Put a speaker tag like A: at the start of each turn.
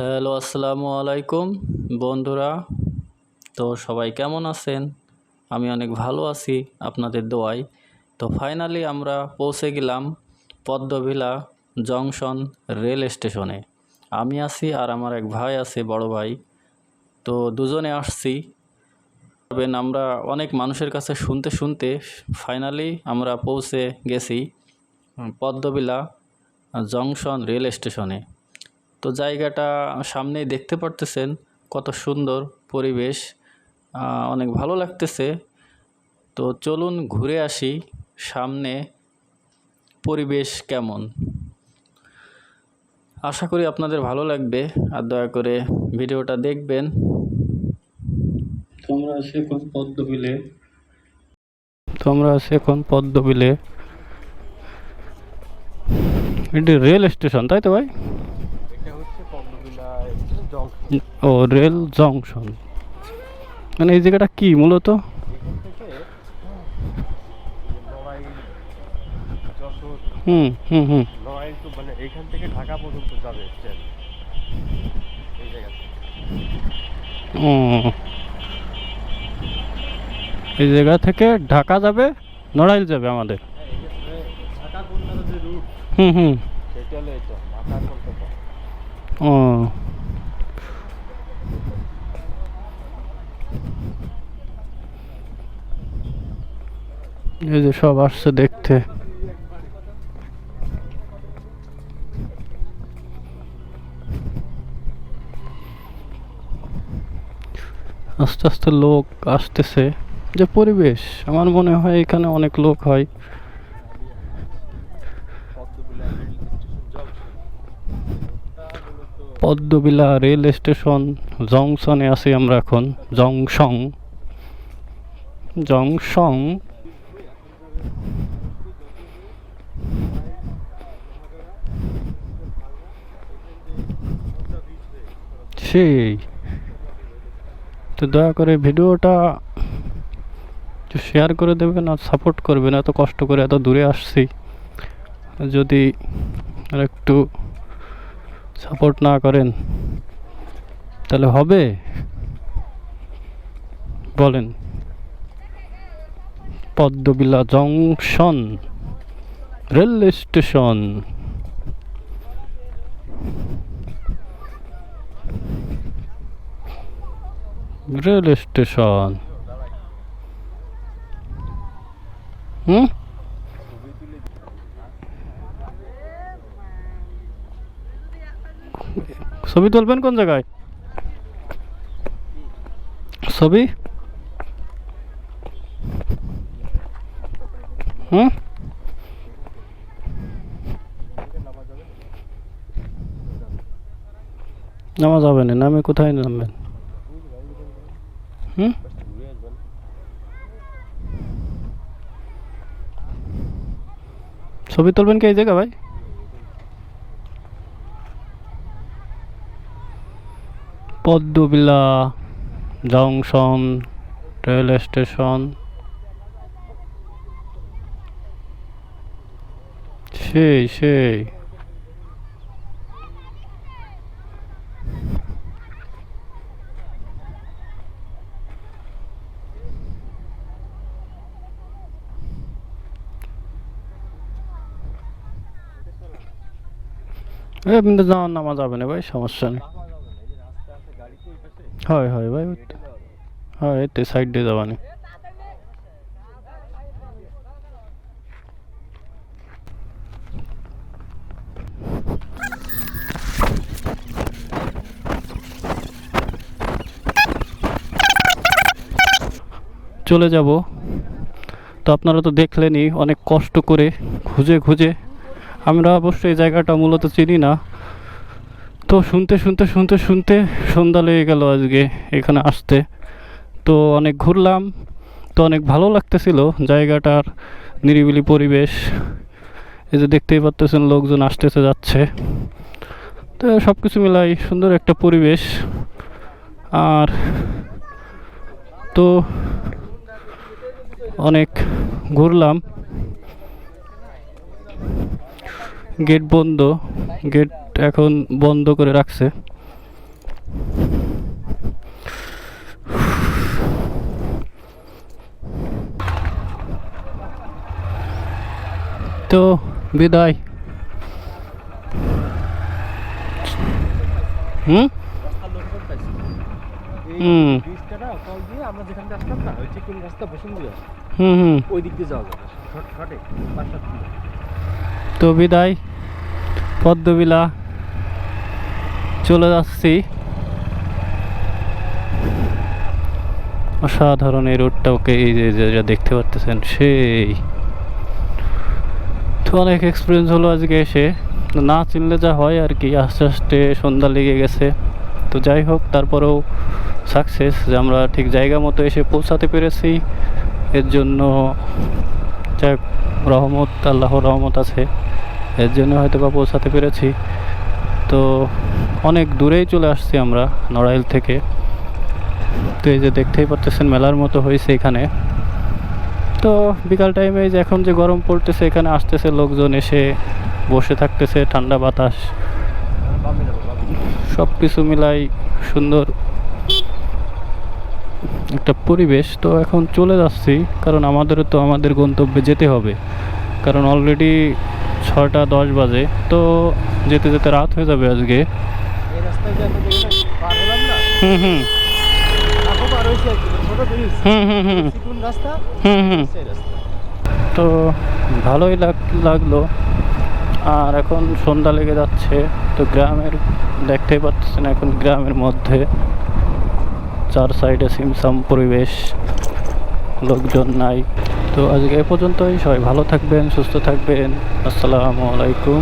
A: Hello, আসসালামু আলাইকুম। বন্ধুরা, তো সবাই কেমন আছেন? আমি অনেক ভালো আছি আপনাদের দোয়ায়। তো ফাইনালি আমরা পৌঁছে গেলাম পদ্মভিলা জংশন রেল স্টেশনে। আমি আছি আর আমার এক ভাই আছে, বড় ভাই। তো দুজনে আসছি। আমরা অনেক মানুষের কাছে শুনতে শুনতে ফাইনালি আমরা পৌঁছে গেছি পদ্মবিলা জংশন রেল স্টেশনে। তো জায়গাটা সামনেই দেখতে পারতেছেন কত সুন্দর পরিবেশ অনেক ভালো লাগতেছে। তো চলুন ঘুরে আসি সামনে পরিবেশ কেমন। আশা করি আপনাদের ভালো লাগবে আর দয়া করে ভিডিওটা দেখবেন। তো আমরা আছি এখন পদ্মবিলে। তো আমরা আছি এখন পদ্মবিলে। এটি রেল স্টেশন তাই তো ভাই
B: এটা হচ্ছে পদ্মবিলা জংশন
A: ও রেল জংশন। মানে এই জায়গাটা কি মূলত?
B: থেকে
A: হুম হুম। হুম
B: মানে এখান থেকে ঢাকা পর্যন্ত যাবে ট্রেন। এই জায়গা থেকে।
A: ও। এই জায়গা থেকে ঢাকা যাবে নড়াইল যাবে আমাদের।
B: হ্যাঁ রুট
A: হুম হুম। ও। এই যে সব আসছে দেখতে। আস্তে আস্তে লোক আসতেছে। যে পরিবেশ, আমার মনে হয় এখানে অনেক লোক হয়।
B: পদ্মবিলা রেল স্টেশন, জংশন
A: আছি আমরা এখন, জংশন। জংশন সেই। তো দয়া করে ভিডিওটা শেয়ার করে দেবেন আর সাপোর্ট করবেন। এত কষ্ট করে এত দূরে আসছি। যদি আর একটু সাপোর্ট না করেন, তাহলে হবে? বলেন। Padmabila junction rail station. Rail station. হুম? ছবি তুলবেন কোন জায়গায়? ছবি? হুম? নামা যাবে না, নামে কোথায় নামবেন? হুম? ছবি তুলবেন কি এই জায়গা ভাই? পদ্মবিলা, জংশন রেল স্টেশন সেই সেই। এমনি যাওয়ার নামা যাবে না ভাই সমস্যা নেই।
B: তো
A: হয় হয় ভাই হয় এতে সাইড দিয়ে যাবানি। চলে যাব। তো আপনারা তো দেখলেনই অনেক কষ্ট করে খুঁজে খুঁজে। আমরা অবশ্য এই জায়গাটা মূলত চিনি না। তো শুনতে শুনতে শুনতে শুনতে সন্ধ্যা লেগে গেল আজকে এখানে আসতে। তো অনেক ঘুরলাম, তো অনেক ভালো লাগতেছিল জায়গাটার নিরিবিলি পরিবেশ। এই যে দেখতেই পারতেছেন লোকজন আসতেছে, যাচ্ছে। তো সব কিছু মিলাই সুন্দর একটা পরিবেশ। আর তো অনেক ঘুরলাম। গেট বন্ধ, গেট এখন বন্ধ করে রাখছে। তো বিদায়। হুম? হুম।
B: আমরা যেখান না, ওই রাস্তা
A: হুম হুম।
B: ওই দিক দিয়ে যাওয়া যাবে।
A: তো বিদায় পদ্মবিলা চলে যাচ্ছি। অসাধারণ এই রোডটা ওকে এই যে যে- যে দেখতে পারতেছেন সেই। তো অনেক এক্সপিরিয়েন্স হলো আজকে এসে। না চিনলে যা হয় আর কি আস্তে আস্তে সন্ধ্যা লেগে গেছে। তো যাই হোক তারপরেও সাকসেস যে আমরা ঠিক জায়গা মতো এসে পৌঁছাতে পেরেছি। এর জন্য যাই রহমত, আল্লাহর রহমত আছে। এর জন্য হয়তো বা পৌঁছাতে পেরেছি। তো অনেক দূরেই চলে আসছি আমরা, নড়াইল থেকে। তো এই যে দেখতেই পারতেছেন, মেলার মতো হয়েছে এখানে। তো বিকাল টাইমে যে এখন যে গরম পড়তেছে, এখানে আসতেছে লোকজন এসে বসে থাকতেছে, ঠান্ডা বাতাস। সব কিছু মিলাই সুন্দর একটা পরিবেশ তো এখন চলে যাচ্ছি কারণ আমাদেরও তো আমাদের গন্তব্যে যেতে হবে। কারণ অলরেডি ছটা দশ বাজে তো যেতে যেতে রাত হয়ে যাবে আজকে। হুম হুম। হুম হুম হুম।
B: রাস্তা?
A: হুম হুম। তো ভালোই লাগ লাগল। আর এখন সন্ধ্যা লেগে যাচ্ছে তো গ্রামের দেখতেই পাচ্ছেন এখন গ্রামের মধ্যে। চার সাইডে সিমসাম পরিবেশ, লোকজন নাই। তো আজকে এ পর্যন্তই, সবাই ভালো থাকবেন, সুস্থ থাকবেন। আসসালামু আলাইকুম।